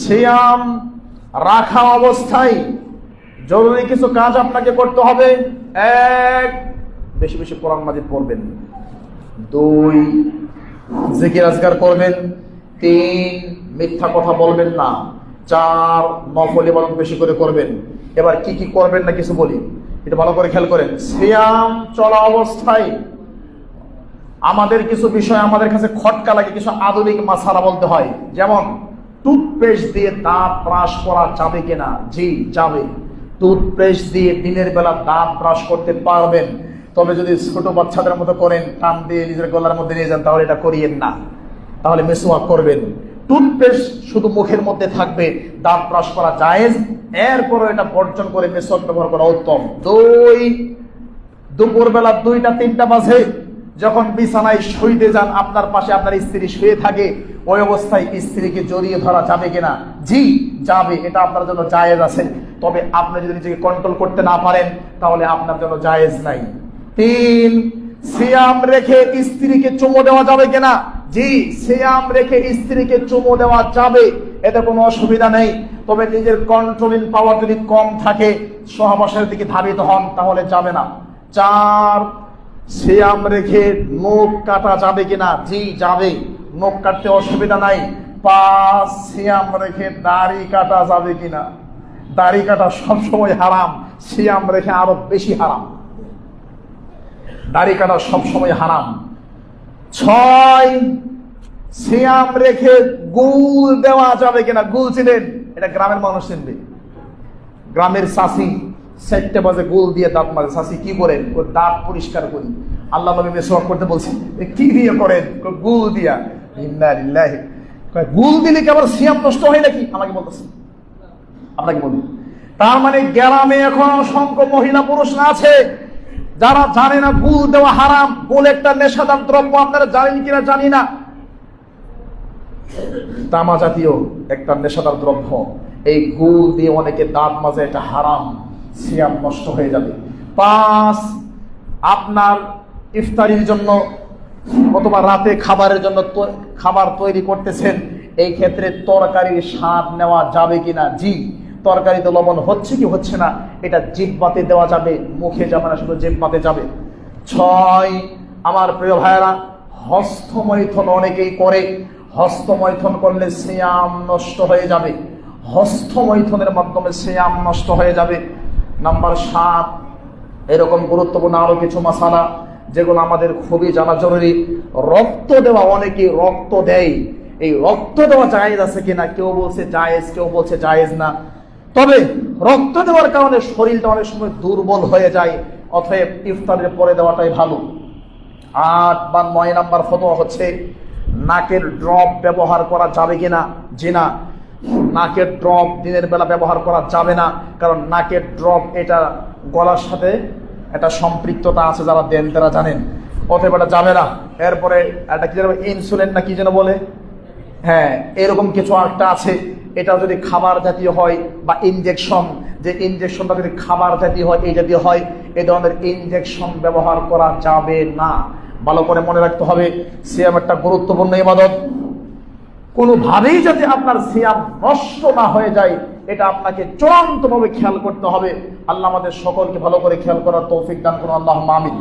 সিয়াম রাখা অবস্থায় জরুরি কিছু কাজ আপনাকে করতে হবে। এক, বেশি বেশি কোরআন মাজিদ পড়বেন। দুই, জিকির আজগার করবেন। তিন, মিথ্যা কথা বলবেন না। চার, নফল ইবাদত বেশি করে করবেন। এবার কি কি করবেন না কিছু বলি। এটা ভালো করে খেয়াল করেন। সিয়াম চলা অবস্থায় আমাদের কিছু বিষয় আমাদের কাছে খটকা লাগে, কিছু আধুনিক মাসালা বলতে হয়। যেমন টুথপেস্ট দিয়ে দাঁত ব্রাশ করা যাবে কিনা? জি, যাবে। টুথপেস্ট দিয়ে দিনের বেলা দাঁত ব্রাশ করতে পারবেন। তবে যদি ছোট বাচ্চাদের মতো করেন, টান দিয়ে নিজের গলার মধ্যে নিয়ে যান, তাহলে এটা করিয়েন না। তাহলে মেসওয়াক করবেন। টুথপেস্ট শুধু মুখের মধ্যে থাকবে, দাঁত ব্রাশ করা জায়েজ। এরপরও এটা বর্জন করে মেসওয়াক ব্যবহার করা উত্তম। দুই, দুপুরবেলা দুইটা, তিনটা বাজে। যখন বিছানায় শুইতে যান, আপনার পাশে আপনার স্ত্রী শুয়ে থাকে। ওই অবস্থায় স্ত্রীকে জড়িয়ে ধরা যাবে কিনা? জি, যাবে। এটা আপনার জন্য জায়েজ আছে। তবে আপনি যদি নিজেকে কন্ট্রোল করতে না পারেন, তাহলে আপনার জন্য জায়েজ নাই। তিন, সিয়াম রেখে স্ত্রীকে চুমো দেওয়া যাবে কিনা? জি, সিয়াম রেখে স্ত্রীকে চুমো দেওয়া যাবে। এতে কোনো অসুবিধা নেই। তবে নিজের কন্ট্রোলিং পাওয়ার যদি কম থাকে, সহবাসের দিকে ধাবিত হন, তাহলে যাবে না। চার, সিয়াম রেখে নখ কাটা যাবে কিনা? জি, যাবে। নখ কাটতে অসুবিধা নাই। পাঁচ সিয়াম রেখে দাড়ি কাটা যাবে কিনা? দাড়ি কাটা সবসময় হারাম, সিয়াম রেখে আরও বেশি হারাম। দাড়ি কাটা সবসময় হারাম। ছয়, সিয়াম রেখে গুল দেওয়া যাবে কিনা? গুল চিনেন? এটা গ্রামের মানুষ চিনবে। গ্রামের চাষি চারটে বাজে গোল দিয়ে দাঁত মারে। চাষি কি করেন? ও দাঁত পরিষ্কার করি। আল্লাহ নবী মেসওয়াক করতে বলছেন কি দিয়ে করেন? গুল দিয়া। গুল দিলে কি আবার সিয়াম নষ্ট হয় নাকি? আমাকে বলতেছে। আপনাকে বলি। তার মানে গ্রামে এখন অসংখ্য মহিলা পুরুষ আছে, যারা জানে না গুল দেওয়া হারাম গুল একটা নেশাদার দ্রব্য, আপনারা জানেন কিনা জানি না। তামা জাতীয় একটা নেশাদার দ্রব্য, এই গুল দিয়ে অনেকে দাঁত মাজে, এটা হারাম, সিয়াম নষ্ট হয়ে যাবে। পাঁচ আপনার ইফতারির জন্য অথবা রাতে খাবারের জন্য খাবার তৈরি করতেছেন, এই ক্ষেত্রে তরকারির স্বাদ নেওয়া যাবে কিনা? জি, তরকারিতে লবণ হচ্ছে কি হচ্ছে না, এটা জিব্বাতে দেওয়া যাবে, মুখে যাবে না শুধু জিব্বাতে যাবে। ছয়, আমার প্রিয় ভাইয়েরা, হস্তমৈথন অনেকেই করে। হস্তমৈথন করলে সিয়াম নষ্ট হয়ে যাবে। হস্তমৈথনের মাধ্যমে সিয়াম নষ্ট হয়ে যাবে। নাম্বার সাত, এরকম গুরুত্বপূর্ণ আরও কিছু মশালা। যেগুলো আমাদের খুবই জানা জরুরি। রক্ত দেওয়া অনেকে রক্ত দেয়। এই রক্ত দেওয়া জায়েজ আছে কিনা, কেউ বলছে জায়েজ, কেউ বলছে জায়েজ না। তবে রক্ত দেওয়ার কারণে শরীরটা অনেক সময় দুর্বল হয়ে যায়, অতএব ইফতারের পরে দেওয়াটাই ভালো। আট বা নয় নাম্বার ফতোয়া হচ্ছে, নাকের ড্রপ ব্যবহার করা যাবে কিনা? জি না। নাকের ড্রপ দিনের বেলা ব্যবহার করা যাবে না, কারণ নাকের ড্রপ এটা গলার সাথে একটা সম্পৃক্ততা আছে যারা দেন, তারা জানেন। অতএব এটা যাবে না। এরপরে একটা কি যেন ইনসুলিন না কি যেন বলে? হ্যাঁ এরকম কিছু একটা আছে। এটা যদি খাবার জাতীয় হয় বা ইনজেকশন যে ইনজেকশনটা যদি খাবার জাতীয় হয়, এই জাতীয় হয় এই ধরনের ইনজেকশন ব্যবহার করা যাবে না। ভালো করে মনে রাখতে হবে, সিয়াম একটা গুরুত্বপূর্ণ ইবাদত। কোনোভাবেই যাতে আপনার সিয়াম নষ্ট না হয়ে যায় এটা আপনাকে চূড়ান্তভাবে খেয়াল করতে হবে। আল্লাহ আমাদের সকলকে ভালো করে খেয়াল করার তৌফিক দান করুন। আল্লাহ মামিন